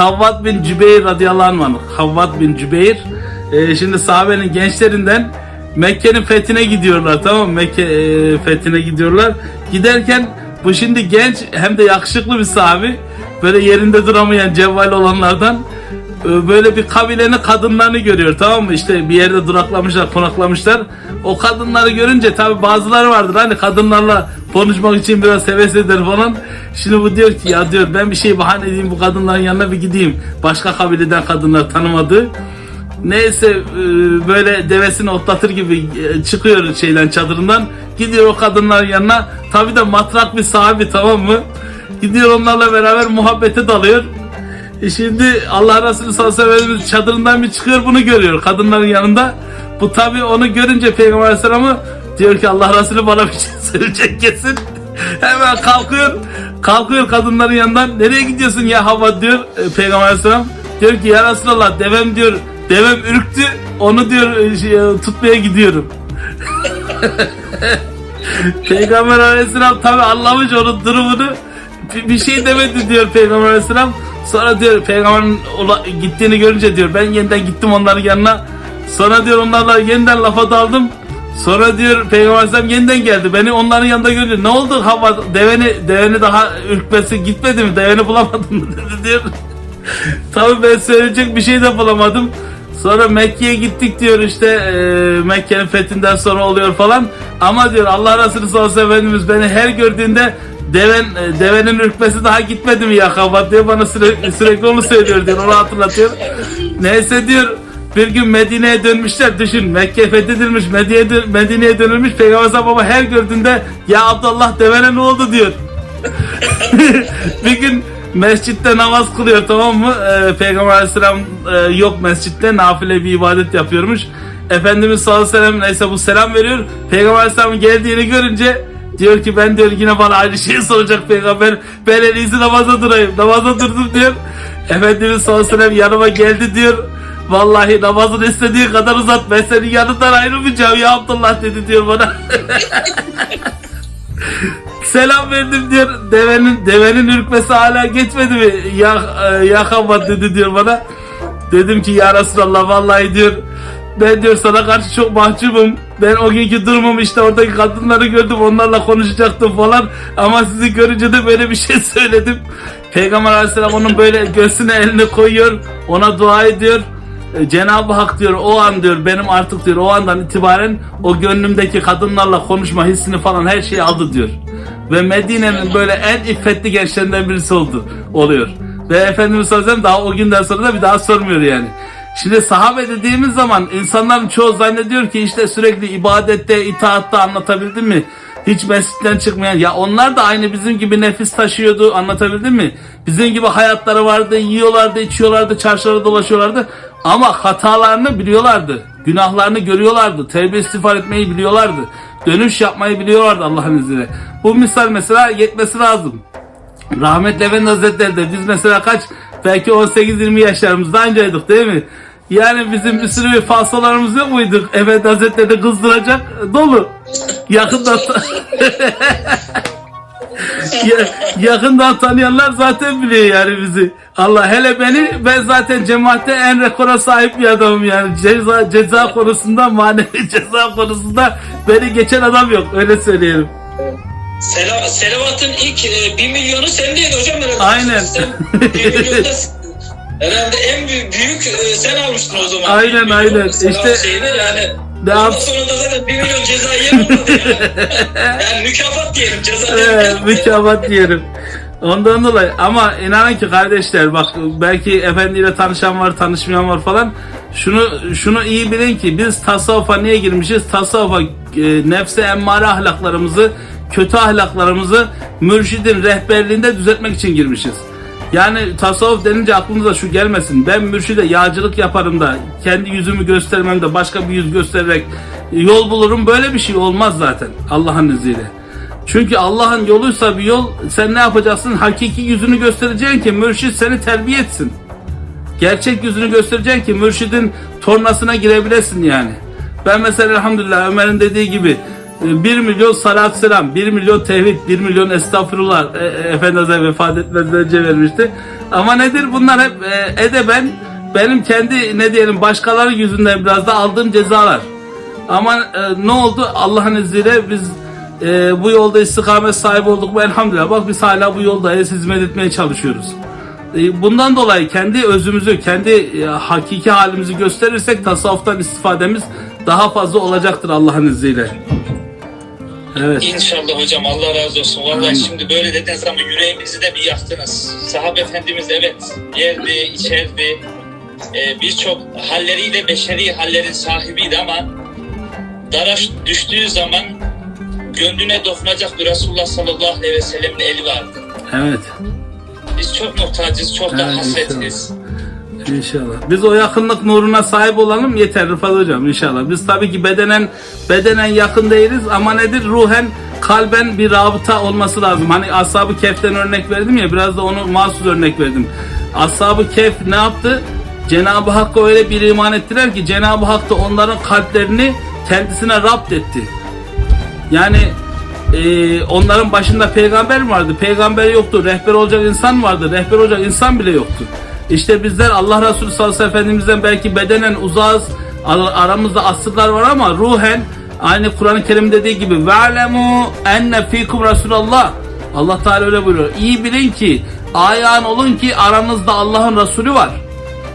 Havvat bin Cübeyr radıyallahu anh. Havvat bin Cübeyr. Ee, şimdi sahabenin gençlerinden Mekke'nin fethine gidiyorlar tamam mı? Mekke e, fethine gidiyorlar. Giderken bu şimdi genç hem de yakışıklı bir sahabi. Böyle yerinde duramayan cevval olanlardan e, böyle bir kabilenin kadınlarını görüyor tamam mı? İşte bir yerde duraklamışlar, konaklamışlar. O kadınları görünce tabi bazıları vardır hani kadınlarla konuşmak için biraz heves eder falan. Şimdi bu diyor ki ya diyor ben bir şey bahane edeyim bu kadınların yanına bir gideyim. Başka kabileden kadınlar tanımadı. Neyse e, böyle devesini otlatır gibi e, çıkıyor şeyden çadırından. Gidiyor o kadınların yanına. Tabi de matrak bir sahibi tamam mı? Gidiyor onlarla beraber muhabbete dalıyor. E şimdi Allah Resulü sallallahu aleyhi ve sellem çadırından bir çıkıyor bunu görüyor kadınların yanında. Bu tabi onu görünce Peygamber aleyhisselamı diyor ki Allah Resulü bana bir şey söyleyecek kesin. Hemen kalkıyor. Kalkıyor kadınların yanından. Nereye gidiyorsun ya Havva diyor e, Peygamber aleyhisselam. Diyor ki ya Resulallah devem diyor devem ürktü onu diyor e, şey, e, tutmaya gidiyorum. Peygamber aleyhisselam tabi anlamış onun durumunu. Bir- Bir şey demedi diyor Peygamber aleyhisselam. Sonra diyor peygamberin gittiğini görünce diyor ben yeniden gittim onların yanına. Sonra diyor onlarla yeniden lafa daldım. Sonra diyor Peygamber Aleyhisselam yeniden geldi. Beni onların yanında gördü. Ne oldu hava deveni deveni daha ürkmesi gitmedi mi? Deveni bulamadın mı dedi diyor. Tabii ben söyleyecek bir şey de bulamadım. Sonra Mekke'ye gittik diyor işte e, Mekke'nin fethinden sonra oluyor falan. Ama diyor Allah Resulü sallallahu aleyhi ve sellem Efendimiz beni her gördüğünde deven e, devenin ürkmesi daha gitmedi mi ya kabat diyor bana sürekli, sürekli onu söylüyor diyor onu hatırlatıyor. Neyse diyor bir gün Medine'ye dönmüşler düşün Mekke fethedilmiş Medine'ye, Medine'ye dönülmüş Peygamber Aleyhisselam baba her gördüğünde ya Abdullah devene ne oldu diyor. bir gün mescitte namaz kılıyor tamam mı? Ee, Peygamber aleyhisselam e, yok mescitte nafile bir ibadet yapıyormuş. Efendimiz sallallahu aleyhi ve sellem neyse bu selam veriyor. Peygamber aleyhisselamın geldiğini görünce diyor ki ben diyor yine bana aynı şeyi soracak peygamber. Ben en iyisi namaza durayım. Namaza durdum diyor. Efendimiz sallallahu aleyhi ve sellem yanıma geldi diyor. Vallahi namazın istediği kadar uzat. Ben senin yanından ayrılmayacağım ya Abdullah dedi diyor bana. Selam verdim diyor. Devenin devenin ürkmesi hala geçmedi mi? Ya e, yakama dedi diyor bana. Dedim ki ya Resulallah vallahi diyor. Ben diyor sana karşı çok mahcubum. Ben o günkü durumum işte oradaki kadınları gördüm onlarla konuşacaktım falan. Ama sizi görünce de böyle bir şey söyledim. Peygamber aleyhisselam onun böyle göğsüne elini koyuyor. Ona dua ediyor. E, Cenab-ı Hak diyor o an diyor benim artık diyor o andan itibaren o gönlümdeki kadınlarla konuşma hissini falan her şeyi aldı diyor. Ve Medine'nin böyle en iffetli gençlerinden birisi oldu oluyor. Ve Efendimiz sallallahu aleyhi ve sellem daha o günden sonra da bir daha sormuyor yani. Şimdi sahabe dediğimiz zaman insanların çoğu zannediyor ki işte sürekli ibadette, itaatte anlatabildim mi? Hiç mescitten çıkmayan. Ya onlar da aynı bizim gibi nefis taşıyordu anlatabildim mi? Bizim gibi hayatları vardı, yiyorlardı, içiyorlardı, çarşılara dolaşıyorlardı. Ama hatalarını biliyorlardı. Günahlarını görüyorlardı. Tevbe istiğfar etmeyi biliyorlardı. Dönüş yapmayı biliyorlardı Allah'ın izniyle. Bu misal mesela yetmesi lazım. Rahmetli Efendi Hazretleri de biz mesela kaç belki 18-20 yaşlarımızda ancaydık değil mi? Yani bizim bir sürü bir falsalarımız yok muydu? Efendi Hazretleri de kızdıracak dolu. Yakında ya, yakından tanıyanlar zaten biliyor yani bizi. Allah hele beni ben zaten cemaatte en rekora sahip bir adamım yani ceza ceza konusunda manevi ceza konusunda beni geçen adam yok öyle söyleyelim. Sela, Selavat'ın ilk e, 1 milyonu sendeydi hocam herhalde. Aynen. Sen 1 milyonu da herhalde en büyük, büyük e, sen almıştın o zaman. Aynen, 1 milyon aynen. İşte- şeyini yani. Ne Ondan yap- sonra da zaten 1 milyon ceza olmadı yani. yani mükafat diyelim ceza Ee, mükafat diyelim. Ondan dolayı ama inanın ki kardeşler bak belki efendiyle tanışan var tanışmayan var falan şunu şunu iyi bilin ki biz tasavvufa niye girmişiz tasavvufa e, nefse emmare ahlaklarımızı kötü ahlaklarımızı mürşidin rehberliğinde düzeltmek için girmişiz. Yani tasavvuf denince aklınıza şu gelmesin. Ben mürşide yağcılık yaparım da kendi yüzümü göstermem de başka bir yüz göstererek yol bulurum. Böyle bir şey olmaz zaten Allah'ın izniyle. Çünkü Allah'ın yoluysa bir yol sen ne yapacaksın? Hakiki yüzünü göstereceksin ki mürşid seni terbiye etsin. Gerçek yüzünü göstereceksin ki mürşidin tornasına girebilesin yani. Ben mesela elhamdülillah Ömer'in dediği gibi 1 milyon salat selam, 1 milyon tevhid, 1 milyon estağfurullah e, e, Efendimiz'e vefat etmeden önce vermişti. Ama nedir bunlar hep e, edeben benim kendi ne diyelim başkaları yüzünden biraz da aldığım cezalar. Ama e, ne oldu Allah'ın izniyle biz e, bu yolda istikamet sahibi olduk mu elhamdülillah bak biz hala bu yoldayız hizmet etmeye çalışıyoruz. E, Bundan dolayı kendi özümüzü, kendi e, hakiki halimizi gösterirsek tasavvuftan istifademiz daha fazla olacaktır Allah'ın izniyle. Evet. İnşallah hocam Allah razı olsun. Vallahi Amin. şimdi böyle dediniz ama yüreğimizi de bir yaktınız. Sahabe Efendimiz evet yerdi, içerdi. Ee, Birçok halleriyle beşeri hallerin sahibiydi ama daraş düştüğü zaman gönlüne dokunacak bir Resulullah sallallahu aleyhi ve sellemin eli vardı. Evet. Biz çok muhtacız, çok da Evet, hasretiz. İnşallah. Biz o yakınlık nuruna sahip olalım yeter Rıfat hocam inşallah. Biz tabii ki bedenen bedenen yakın değiliz ama nedir ruhen kalben bir rabıta olması lazım. Hani Ashab-ı Kehf'ten örnek verdim ya biraz da onu mahsus örnek verdim. Ashab-ı Kehf ne yaptı? Cenab-ı Hakk'a öyle bir iman ettiler ki Cenab-ı Hak da onların kalplerini kendisine rapt etti. Yani e, onların başında peygamber vardı? Peygamber yoktu. Rehber olacak insan vardı. Rehber olacak insan bile yoktu. İşte bizler Allah Resulü sallallahu aleyhi ve Efendimiz'den belki bedenen uzağız. Ar- Aramızda asırlar var ama ruhen aynı Kur'an-ı Kerim dediği gibi ve'lemu enne fikum Resulallah. Allah Teala öyle buyuruyor. İyi bilin ki ayağın olun ki aranızda Allah'ın Resulü var.